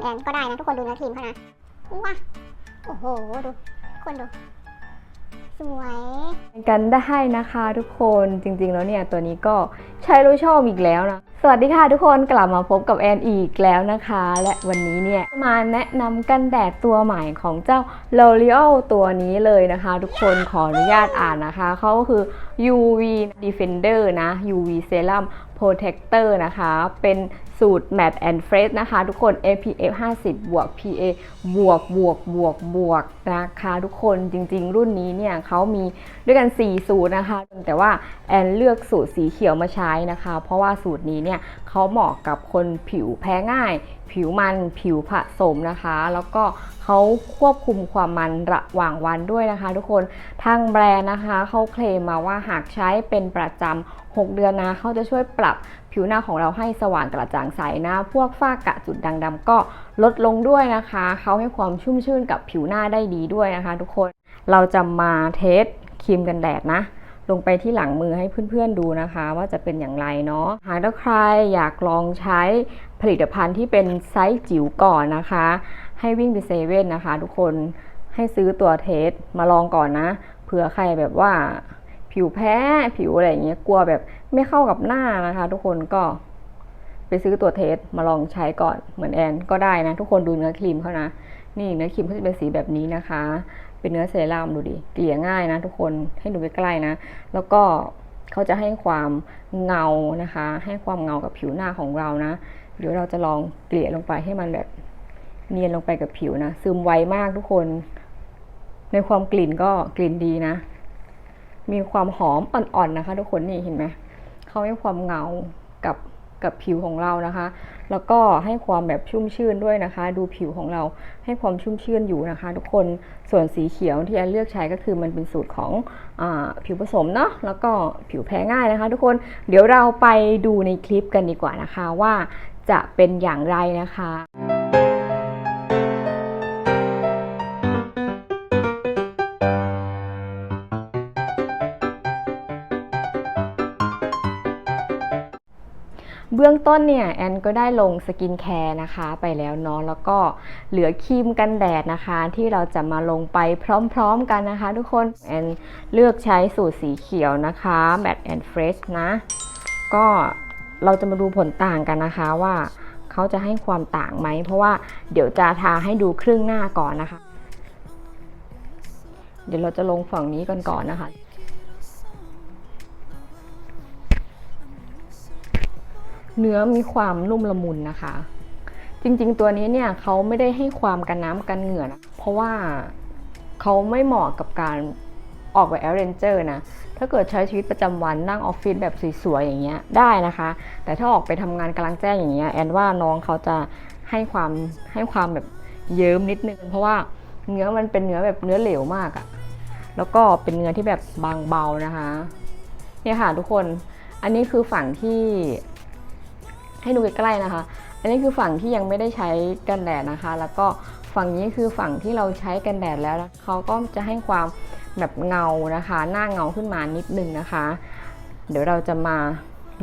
นแอนก็ได้นะทุกคนดูเนื้อครีมเขานะว้าโอ้โหดูทุกคนดูสวยกันได้นะคะทุกคนจริงๆแล้วเนี่ยตัวนี้ก็ใช้รู้ชอบอีกแล้วนะสวัสดีค่ะทุกคนกลับมาพบกับแอนอีกแล้วนะคะ และวันนี้เนี่ยมาแนะนำกันแดดตัวใหม่ของเจ้า L'Oreal ตัวนี้เลยนะคะ ทุกคนขออนุญาตอ่านนะคะเขาก็คือ UV Defender นะ UV Serum Protector นะคะ เป็น สูตร Matte and Fresh นะคะ ทุกคน SPF 50 บวก PA บวกบวกบวกบวกนะคะทุกคนจริงๆ รุ่นนี้เนี่ยเขามีด้วยกัน 4 สูตรนะคะ แต่ว่าแอนเลือกสูตรสีเขียวมาใช้นะคะ เพราะว่าสูตรนี้เนี่ยเขาเหมาะกับคนผิวแพ้ง่าย ผิวมันผิวผสมนะคะ แล้วก็เขาควบคุมความมันระหว่างวันด้วยนะคะ ทุกคนทางแบรนด์นะคะเขาเคลมมาว่าหากใช้เป็นประจำ 6 เดือนนะเขาจะช่วยปรับผิวหน้าของเราให้สว่างกระจ่างใสนะ พวกฝ้ากระจุดด่างดำก็ลดลงด้วยนะคะ เขาให้ความชุ่มชื่นกับผิวหน้าได้ดีด้วยนะคะ ทุกคนเราจะมาเทสครีมกันแดดนะ ลงไปที่หลังมือให้เพื่อนๆดูนะคะ ว่าจะเป็นอย่างไรเนาะหากถ้าใครอยากลองใช้ผลิตภัณฑ์ที่เป็นไซส์จิ๋วก่อนนะคะ ให้วิ่งไปเซเว่นนะคะ ทุกคนให้ซื้อตัวเทสมาลองก่อนนะเผื่อใครแบบว่า ผิวแพ้ผิวอะไรอย่างเงี้ยกลัวแบบไม่เข้ากับหน้านะคะ ทุกคนก็ไปซื้อตัวเทสมาลองใช้ก่อนเหมือนแอนก็ได้นะ ทุกคนดูเนื้อครีมเขานะ นี่เนื้อครีมเขาจะเป็นสีแบบนี้นะคะ เป็นเนื้อเซรั่มดูดิเกลี่ยง่ายนะ ทุกคนให้ดูใกล้ๆนะ แล้วก็เขาจะให้ความเงานะคะ ให้ความเงากับผิวหน้าของเรานะเดี๋ยวเราจะลองเกลี่ยลงไปให้มันแบบเนียนลงไปกับผิวนะซึมไวมากทุกคน ในความกลิ่นก็กลิ่นดีนะ มีความหอมอ่อนๆนะคะ ทุกคนนี่เห็นไหมเขาให้ความเงากับกับผิวของเรานะคะ แล้วก็ให้ความแบบชุ่มชื่นด้วยนะคะ ดูผิวของเราให้ความชุ่มชื่นอยู่นะคะ ทุกคนส่วนสีเขียวที่แอนเลือกใช้ก็คือมันเป็นสูตรของอผิวผสมเนาะแล้วก็ผิวแพ้ง่ายนะคะ ทุกคนเดี๋ยวเราไปดูในคลิปกันดีกว่านะคะว่าจะเป็นอย่างไรนะคะ เบื้องต้นเนี่ยแอนก็ได้ลงสกินแคร์นะคะไปแล้วเนาะแล้วก็เหลือครีมกันแดดนะคะ ที่เราจะมาลงไปพร้อมๆกันนะคะ ทุกคนแอนเลือกใช้สูตรสีเขียวนะคะ Matte and Fresh นะ ก็เราจะมาดูผลต่างกันนะคะว่าเขาจะให้ความต่างไหม เพราะว่าเดี๋ยวจะทาให้ดูครึ่งหน้าก่อนนะคะ เดี๋ยวเราจะลงฝั่งนี้กันก่อนนะคะ เนื้อมีความนุ่มละมุนนะคะ จริงๆ ตัวนี้เนี่ยเขาไม่ได้ให้ความกันน้ำกันเหงื่อนะเพราะว่าเขาไม่เหมาะกับการออกแบบแอร์เรนเจอร์นะ ถ้าเกิดใช้ชีวิตประจำวันนั่งออฟฟิศแบบสวยๆอย่างเงี้ยได้นะคะ แต่ถ้าออกไปทำงานกลางแจ้งอย่างเงี้ยแอนว่าน้องเขาจะให้ความให้ความแบบเยิ้มนิดนึง เพราะว่าเนื้อมันเป็นเนื้อแบบเนื้อเหลวมากอะแล้วก็เป็นเนื้อที่แบบบางเบานะคะ เนี่ยค่ะทุกคน อันนี้คือฝั่งที่ ให้ดูใกล้ๆนะคะ อันนี้คือฝั่งที่ยังไม่ได้ใช้กันแดดนะคะ แล้วก็ฝั่งนี้คือฝั่งที่เราใช้กันแดดแล้วเขาก็จะให้ความแบบเงานะคะ หน้าเงาขึ้นมานิดนึงนะคะ เดี๋ยวเราจะมา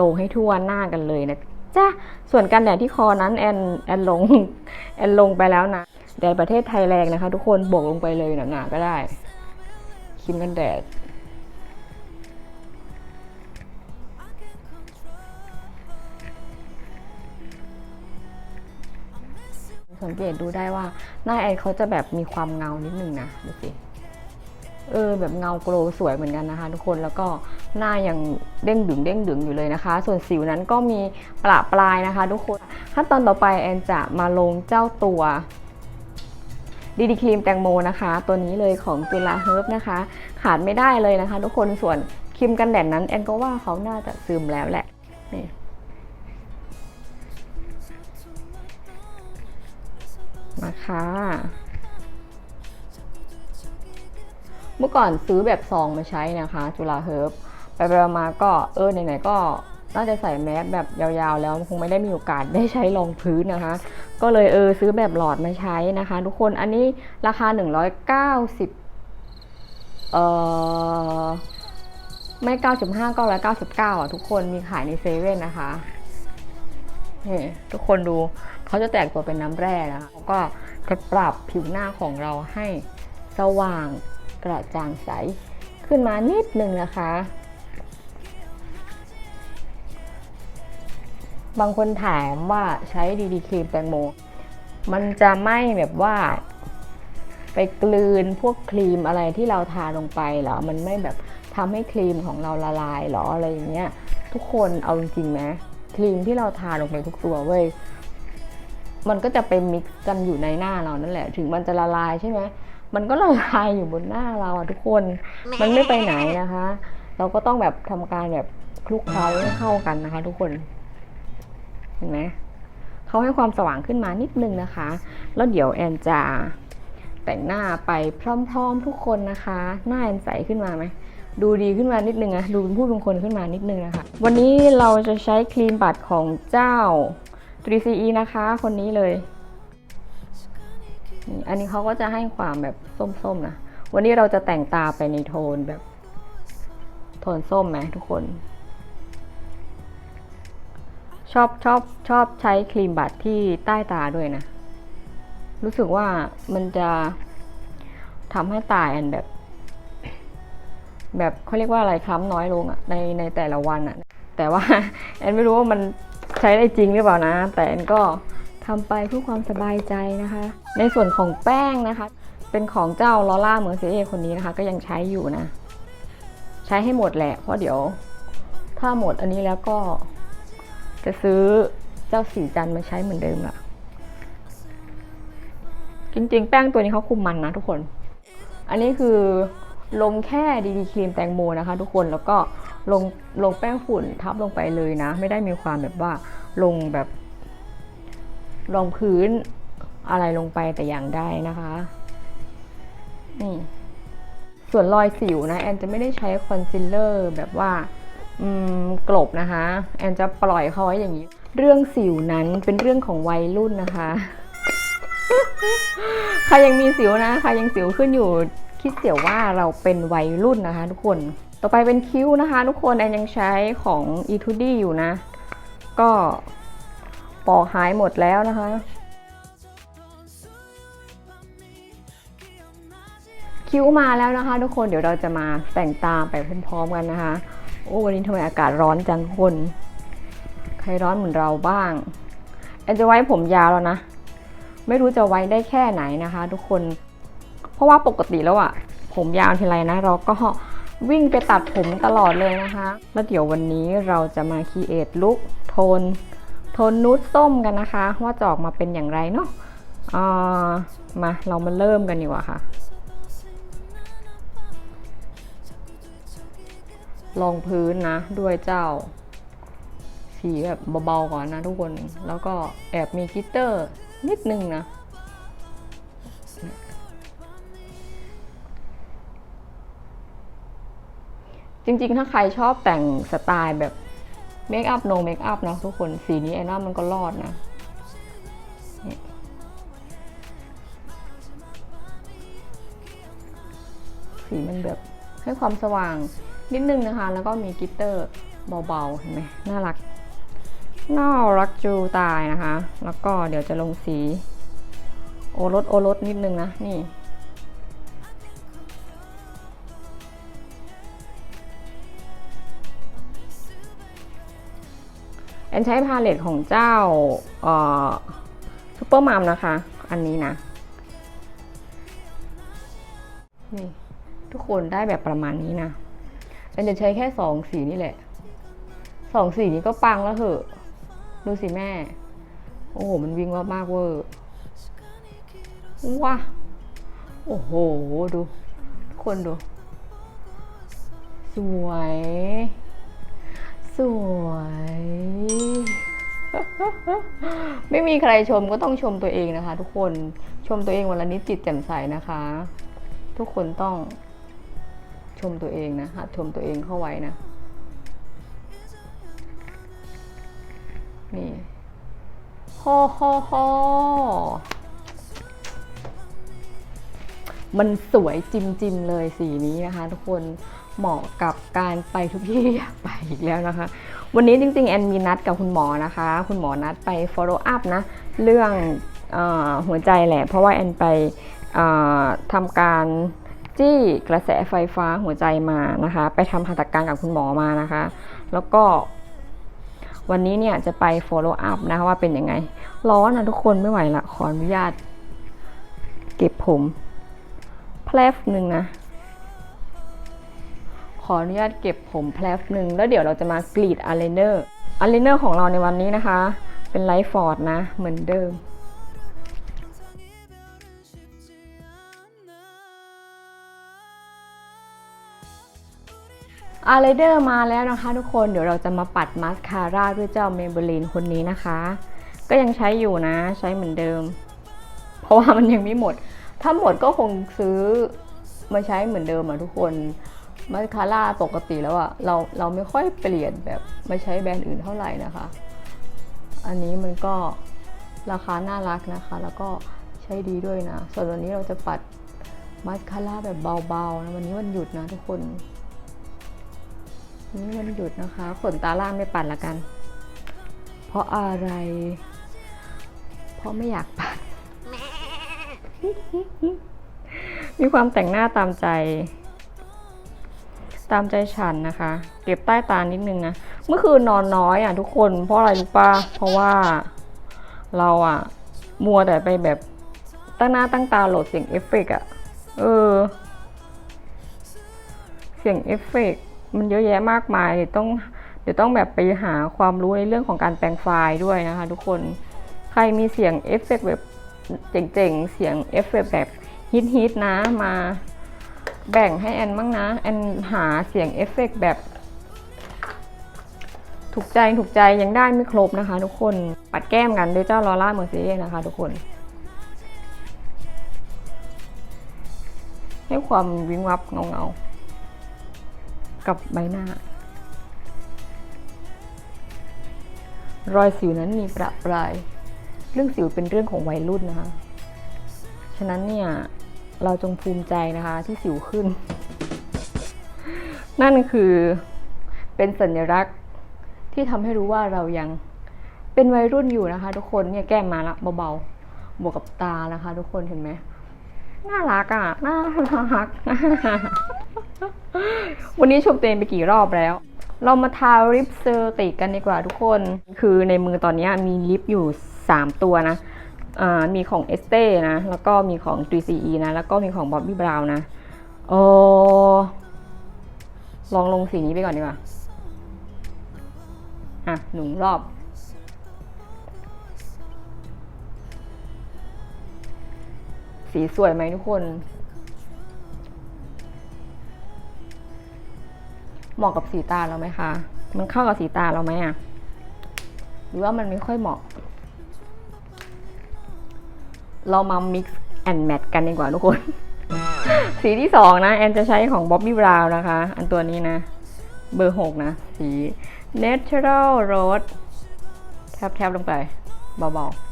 ลงให้ทั่วหน้ากันเลยนะจ้าส่วนกันแดดที่คอนั้นแอนแอนลงแอนลงไปแล้วนะแดดประเทศไทยแรงนะคะ ทุกคนบวกลงไปเลยหนาๆก็ได้ครีมกันแดด สังเกตดูได้ว่าหน้าแอนเขาจะแบบมีความเงานิดนึงนะดูสิเออแบบเงาโกลว์สวยเหมือนกันนะคะ ทุกคนแล้วก็หน้ายังเด้งดึงเด้งดึงอยู่เลยนะคะ ส่วนสิวนั้นก็มีประปลายนะคะ ทุกคนขั้นตอนต่อไปแอนจะมาลงเจ้าตัวดีดีครีมแตงโมนะคะ ตัวนี้เลยของจุฬาเฮิร์บนะคะ ขาดไม่ได้เลยนะคะ ทุกคนส่วนครีมกันแดดนั้นแอนก็ว่าเขาน่าจะซึมแล้วแหละนี่ มาค่ะ เมื่อก่อนซื้อแบบซองมาใช้นะคะ จุฬาเฮิร์บไปไปมาก็เออไหนๆก็น่าจะใส่แมสแบบยาวๆ แล้วคงไม่ได้มีโอกาสได้ใช้รองพื้นนะคะ ก็เลยเออซื้อแบบหลอดมาใช้นะคะ ทุกคนอันนี้ราคา 190 เอ่อไม่ 95 999 อะ ทุกคนมีขายในเซเว่นนะคะนี่ทุกคนดู เขาจะแตกตัวเป็นน้ำแร่นะคะก็จะปรับผิวหน้าของเราให้สว่างกระจ่างใสขึ้นมานิดนึงนะคะ บางคนถามว่าใช้ดีดีครีมแตงโม มันจะไม่แบบว่า ไปกลืนพวกครีมอะไรที่เราทาลงไปเหรอ มันไม่แบบทำให้ครีมของเราละลายเหรออะไรอย่างเงี้ย ทุกคนเอาจริงๆไหมครีมที่เราทาลงไปทุกตัวเว้ย มันก็จะไปมิกซ์กันอยู่ในหน้าเรานั่นแหละ ถึงมันจะละลายใช่ไหมมันก็ละลายอยู่บนหน้าเราอะทุกคน มันไม่ไปไหนนะคะ เราก็ต้องแบบทำการแบบคลุกเคล้าให้เข้ากันนะคะ ทุกคน เห็นไหมเขาให้ความสว่างขึ้นมานิดนึงนะคะ แล้วเดี๋ยวแอนจะแต่งหน้าไปพร้อม ๆ ทุกคนนะคะ หน้าแอนใสขึ้นมาไหมดูดีขึ้นมานิดนึงอะดูเป็นผู้เป็นคนขึ้นมานิดนึงนะคะ วันนี้เราจะใช้ครีมบัตรของเจ้า 3CE นะคะ คนนี้เลย อันนี้เขาก็จะให้ความแบบส้มๆนะ วันนี้เราจะแต่งตาไปในโทนแบบ โทนส้มไหมทุกคน ชอบชอบชอบใช้ครีมบัตที่ใต้ตาด้วยนะ รู้สึกว่ามันจะทำให้ตาแอนแบบ แบบเขาเรียกว่าอะไรคล้ำน้อยลงอะในในแต่ละวันอะแต่ว่าแอนไม่รู้ว่ามัน ใช้ได้จริงหรือเปล่านะ แต่แอนก็ทำไปเพื่อความสบายใจนะคะ ในส่วนของแป้งนะคะ เป็นของเจ้าลอล่าเมอร์เซเอคนนี้นะคะ ก็ยังใช้อยู่นะ ใช้ให้หมดแหละ เพราะเดี๋ยว ถ้าหมดอันนี้แล้วก็ จะซื้อเจ้าสีจันมาใช้เหมือนเดิมละจริงๆ แป้งตัวนี้เขาคุมมันนะทุกคน อันนี้คือลงแค่ดีดีครีมแตงโมนะคะ ทุกคนแล้วก็ ลงลงแป้งฝุ่นทับลงไปเลยนะ ไม่ได้มีความแบบว่าลงแบบรองพื้นอะไรลงไปแต่อย่างใดนะคะนี่ส่วนรอยสิวนะแอนจะไม่ได้ใช้คอนซีลเลอร์แบบว่ากลบนะคะ แอนจะปล่อยเขาไว้อย่างนี้ เรื่องสิวนั้นเป็นเรื่องของวัยรุ่นนะคะ ใครยังมีสิวนะใครยังสิวขึ้นอยู่คิดเสียว่าเราเป็นวัยรุ่นนะคะ ทุกคน ต่อไปเป็นคิ้วนะคะ ทุกคนแอนยังใช้ของ e t u d y อยู่นะ ก็ปอกหายหมดแล้วนะคะ คิ้วมาแล้วนะคะ ทุกคนเดี๋ยวเราจะมาแต่งตาไปพร้อมๆกันนะคะ โอ้วันนี้ทำไมอากาศร้อนจังคน ใครร้อนเหมือนเราบ้างแอนจะไว้ผมยาวแล้วนะ ไม่รู้จะไว้ได้แค่ไหนนะคะ ทุกคน เพราะว่าปกติแล้วอะผมยาวทีไรนะ เราก็ วิ่งไปตัดผมตลอดเลยนะคะ แล้วเดี๋ยววันนี้เราจะมาคีเอทลุคโทน โทนนูดส้มกันนะคะ ว่าจะออกมาเป็นอย่างไรเนาะอ่ามาเรามาเริ่มกันดีกว่าค่ะลองพื้นนะ ด้วยเจ้า สีแบบเบาๆก่อนนะทุกคน แล้วก็แอบมีกิตเตอร์นิดนึงนะ จริงๆ ถ้าใครชอบแต่งสไตล์แบบเมคอัพโนเมคอัพนะทุกคนสีนี้แอนว่ามันก็รอดนะสีมันแบบให้ความสว่างนิดนึงนะคะ แล้วก็มีกิตเตอร์เบาๆ เห็นไหมน่ารัก น่ารักจูตายนะคะ แล้วก็เดี๋ยวจะลงสี โอรสโอรสนิดนึงนะ นี่ นใช้พาเลตของเจ้าซูเปอร์มัมนะคะ อันนี้นะ นี่ ทุกคนได้แบบประมาณนี้นะแอนจะใช้แค่สองสีนี่แหละสองสีนี้ก็ปังแล้วเหอะ ดูสิแม่ โอ้โห มันวิ่งว่ามากเวอร์ว้าโอ้โห ดู ทุกคนดู สวย วย ไม่มีใครชมก็ต้องชมตัวเองนะคะ ทุกคนชมตัวเองวันละนิดจิตแจ่มใสนะคะ ทุกคนต้องชมตัวเองนะหัดชมตัวเองเข้าไว้นะนี่โฮโฮโฮมันสวยจิมจิมเลยสีนี้นะคะ ทุกคน เหมาะกับการไปทุกที่อยากไปอีกแล้วนะคะ วันนี้จริงๆ แอนมีนัดกับคุณหมอนะคะ คุณหมอนัดไป follow up นะ เรื่องอหัวใจแหละ เพราะว่าแอนไปอ่าทำการจี้กระแสไฟฟ้าหัวใจมานะคะ ไปทำหัตถการกับคุณหมอมานะคะ แล้วก็วันนี้เนี่ยจะไป follow up นะคะว่าเป็นยังไง ร้อนนะทุกคนไม่ไหวละขออนุญาต เก็บผมแพลฟหนึ่งนะ ออนุญาตเก็บผมแพลฟหนึ่งแล้วเดี๋ยวเราจะมากรีดอ y เลเนอร์อ y เลเนอร์ของเราในวันนี้นะคะ เป็นไลฟ์ฟอร์ดนะ เหมือนเดิมอ y เลเนอร์มาแล้วนะคะทุกคนเดี๋ยวเราจะมาปัดมาสคาร่าด้วยเจ้าเมเบลีนคนนี้นะคะ ก็ยังใช้อยู่นะใช้เหมือนเดิม เพราะว่ามันยังไม่หมด ถ้าหมดก็คงซื้อมาใช้เหมือนเดิมอะทุกคน มาสคาร่าปกติแล้วอะเราเราไม่ค่อยเปลี่ยนแบบมาใช้แบรนด์อื่นเท่าไหร่นะคะ อันนี้มันก็ราคาน่ารักนะคะ แล้วก็ใช้ดีด้วยนะ ส่วนวันนี้เราจะปัดมาสคาร่าแบบเบาๆนะวันนี้วันหยุดนะทุกคนวันนี้วันหยุดนะคะ ขนตาล่างไม่ปัดละกัน เพราะอะไร เพราะไม่อยากปัด มีความแต่งหน้าตามใจ ตามใจฉันนะคะ เก็บใต้ตานิดนึงนะ เมื่อคืนนอนน้อยอะทุกคนเพราะอะไรรู้ปะเพราะว่าเราอะ มัวแต่ไปแบบตั้งหน้าตั้งตาโหลดเสียงเอฟเฟกอะ เออ เสียงเอฟเฟกมันเยอะแยะมากมายเดี๋ยวต้อง เดี๋ยวต้องแบบไปหาความรู้ในเรื่องของการแปลงไฟล์ด้วยนะคะ ทุกคนใครมีเสียงเอฟเฟกแบบเจ๋งๆ เสียงเอฟเฟกแบบฮิตๆนะมา แบ่งให้แอนบ้างนะ แอนหาเสียงเอฟเฟกต์แบบ ถูกใจถูกใจยังได้ไม่ครบนะคะ ทุกคนปัดแก้มกันด้วยเจ้าลอร่าเมอร์เซเดนะคะ ทุกคน ให้ความวิงวับเงาๆกับใบหน้า รอยสิวนั้นมีประปราย เรื่องสิวเป็นเรื่องของวัยรุ่นนะคะ ฉะนั้นเนี่ย เราจงภูมิใจนะคะที่สิวขึ้น นั่นคือเป็นสัญลักษณ์ที่ทำให้รู้ว่าเรายังเป็นวัยรุ่นอยู่นะคะ ทุกคนเนี่ยแก้มมาละเบาๆบวกกับตานะคะ ทุกคนเห็นไหมน่ารักอะน่ารัก วันนี้ชมตัวเองไปกี่รอบแล้ว เรามาทาลิปเซอร์ติกันดีกว่าทุกคน คือในมือตอนนี้มีลิปอยู่ 3 ตัวนะ มีของเอสเต้นะ แล้วก็มีของ 3CE นะ แล้วก็มีของ Bobbi Brown นะโอ้ลองลงสีนี้ไปก่อนดีกว่า อะ หนึ่งรอบ สีสวยไหมทุกคน เหมาะกับสีตาเราไหมคะ มันเข้ากับสีตาเราไหมอะ หรือว่ามันไม่ค่อยเหมาะ เรามา mix and match กันดีกว่าทุกคน สีที่สองนะ แอนจะใช้ของ Bobbi Brown นะคะ อันตัวนี้นะ เบอร์หกนะ สี Natural Rose แทบๆลงไปเบาๆ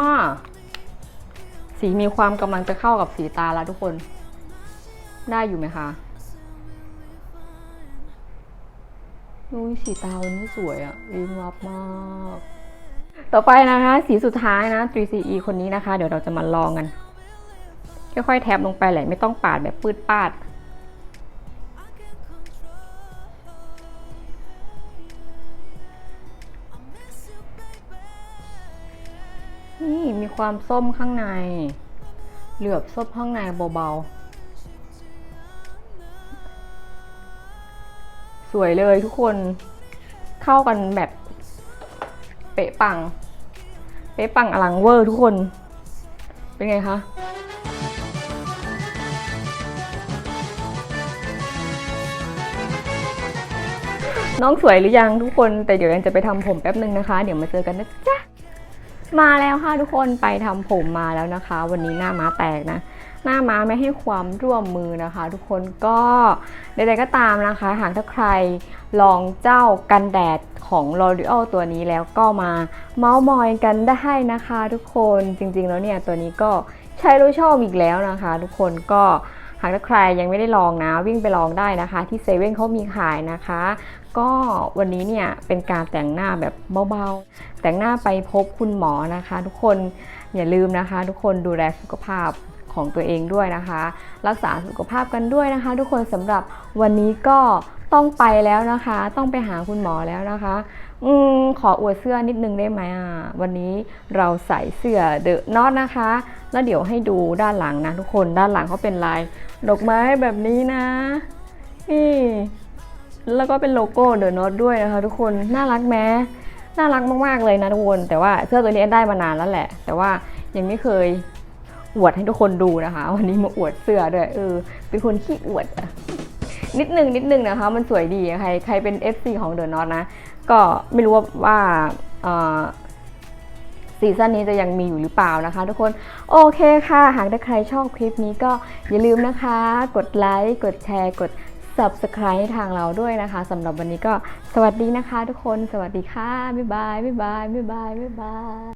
มาสีมีความกำลังจะเข้ากับสีตาแล้วทุกคน ได้อยู่ไหมคะ อุ้ยสีตาวันนี้สวยอะวิงวับมาก ต่อไปนะคะ สีสุดท้ายนะ 3CE คนนี้นะคะ เดี๋ยวเราจะมาลองกันค่อยๆแทบลงไปแหละไม่ต้องปาดแบบปืดปาดนี่มีความส้มข้างใน เหลือบส้มข้างในเบาๆ สวยเลยทุกคนเข้ากันแบบ เป๊ะปัง เป๊ะปังอลังเวอร์ทุกคน เป็นไงคะน้องสวยหรือยังทุกคนแต่เดี๋ยวแอนจะไปทำผมแป๊บนึงนะคะ เดี๋ยวมาเจอกันนะจ๊ะมาแล้วค่ะทุกคนไปทำผมมาแล้วนะคะ วันนี้หน้าม้าแตกนะ หน้าม้าไม่ให้ความร่วมมือนะคะ ทุกคนก็ใดๆก็ตามนะคะ หากถ้าใครลองเจ้ากันแดดของ L'Oreal ตัวนี้แล้วก็มาเมาส์มอยกันได้นะคะ ทุกคนจริงๆแล้วเนี่ยตัวนี้ก็ใช้แล้วชอบอีกแล้วนะคะ ทุกคนก็หากถ้าใครยังไม่ได้ลองนะวิ่งไปลองได้นะคะ ที่เซเว่นเขามีขายนะคะ ก็วันนี้เนี่ยเป็นการแต่งหน้าแบบเบาๆ แต่งหน้าไปพบคุณหมอนะคะ ทุกคนอย่าลืมนะคะ ทุกคนดูแลสุขภาพ ของตัวเองด้วยนะคะ รักษาสุขภาพกันด้วยนะคะ ทุกคนสำหรับวันนี้ก็ต้องไปแล้วนะคะ ต้องไปหาคุณหมอแล้วนะคะ อืมขออวดเสื้อนิดนึงได้ไหมอะวันนี้เราใส่เสื้อเดอะนอตนะคะ แล้วเดี๋ยวให้ดูด้านหลังนะทุกคนด้านหลังเขาเป็นลายดอกไม้แบบนี้นะนี่แล้วก็เป็นโลโก้เดอะนอตด้วยนะคะ ทุกคนน่ารักไหมน่ารักมากๆเลยนะทุกคนแต่ว่าเสื้อตัวนี้ได้มานานแล้วแหละ แต่ว่ายังไม่เคย อวดให้ทุกคนดูนะคะ วันนี้มาอวดเสื้อด้วยเออเป็นคนขี้อวดอะนิดนึงนิดนึงนะคะ มันสวยดีใครใครเป็น FC ของเดอะน็อตนะ ก็ไม่รู้ว่าว่าเอ่อซีซั่นนี้จะยังมีอยู่หรือเปล่านะคะ ทุกคนโอเคค่ะ หากถ้าใครชอบคลิปนี้ก็อย่าลืมนะคะ กดไลค์กดแชร์กด subscribe ให้ทางเราด้วยนะคะสำหรับวันนี้ก็สวัสดีนะคะ ทุกคนสวัสดีค่ะ บ๊ายบาย บ๊ายบาย บ๊ายบาย บ๊ายบาย